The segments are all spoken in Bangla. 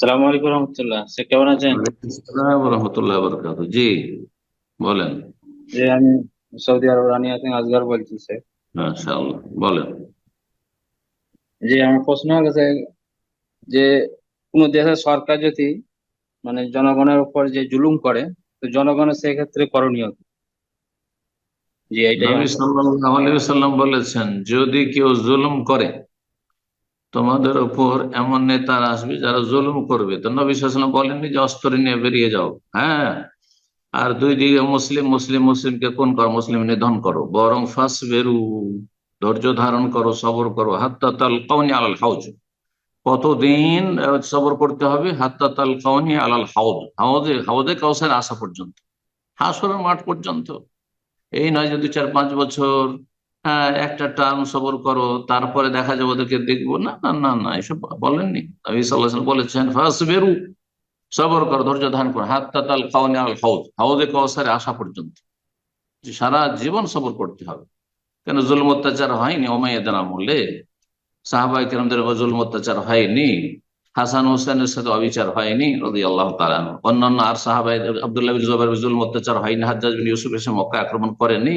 সালাম আলাইকুম রহমতুল্লাহ। সে কেমন আছেন? রহমতুল্লাহ বরকাত জি বলেন। যে আমি সৌদি আরব রানিয়া থেকে আজগার বলছি স্যার। মাশাআল্লাহ বলেন। যে আমার প্রশ্ন হচ্ছে যে কোনো দেশের সরকার যদি মানে জনগণের উপর যে জুলুম করে তো জনগণের সেক্ষেত্রে করণীয়? জি এইটাই নবী সাল্লাল্লাহু আলাইহি বলেছেন যদি কেউ জুলুম করে তোমাদের উপর এমন নেতারা আসবে যারা জুলুম করবে। তো নবী সাল্লাম বলেননি যে অস্ত্র নিয়ে বেরিয়ে যাও। হ্যাঁ? আর দুই দিকে মুসলিম মুসলিম, মুসলিমকে কোন করো, মুসলিম নিধন করো। বরং ফাঁস বেরু ধৈর্য ধারণ করো, সবর করো। হাত্তা তাল কাউনি আলাল হাউজ। কতদিন সবর করতে হবে? হাত্তা তাল কাউনি আলাল হাউদ হাউদে হাউদে কাউসার আসা পর্যন্ত। হাসরের মাঠ পর্যন্ত। এই নয় যদি চার পাঁচ বছর একটা টার্ম সবর করো, তারপরে দেখা যাবে ওদেরকে দেখব। না না না না, এসব বলেননি। নবী বলেছেন, ফাসবেরু, সবর করো, ধৈর্য ধারণ করো, হাত্তা তাল কাউনি কাউসারে আসা পর্যন্ত। সারা জীবন সবর করতে হবে। কেন জুলম অত্যাচার হয়নি? ওমাইয়াদের আমলে। সাহাবাই কেরামদের জুলম অত্যাচার হয়নি। হাসান হোসেনের সাথে অবিচার হয়নি রদি আল্লাহ তালান অন্যান্য আর সাহাবাই আবদুল্লাহ জুবাইর জুলম অত্যাচার হয়নি, হাজ্জাজ বিন ইউসুফ এসে মক্কা আক্রমণ করেনি।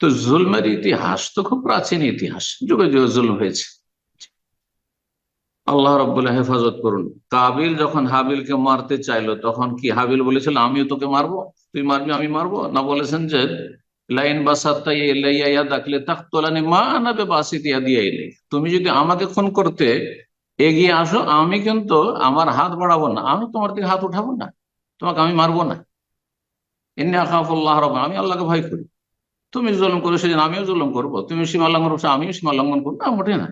তো জুলমের ইতিহাস তো খুব প্রাচীন ইতিহাস। যুগে যুগে জুলম হয়েছে। আল্লাহ রব্বুল্লাহ হেফাজত করুন। কাবিল যখন হাবিলকে মারতে চাইলো, তখন কি হাবিল বলেছিল, আমিও তোকে মারবো? তুই মারবি, আমি মারবো? না বলেছেন যে, লাইন বাসাত্তা ইলাইয়া দাখলে তাকতলানি মা আনাবে বাসিত দিয়া এলে তুমি যদি আমাকে খুন করতে এগিয়ে আসো, আমি কিন্তু আমার হাত বাড়াবো না। আমি তোমার দিকে হাত উঠাবো না। তোমাকে আমি মারবো না। এমনি আকাফুল্লাহ রব আমি আল্লাহকে ভয় করি। তুমি জলম করো, সেদিন আমিও জুলুম করব। তুমি সীমা লঙ্ঘন করছ, আমিও সীমা লঙ্ঘন করব। মোটে না।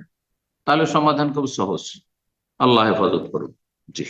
তাহলে সমাধান খুব সহজ। আল্লাহ হেফাজত করুন। জি।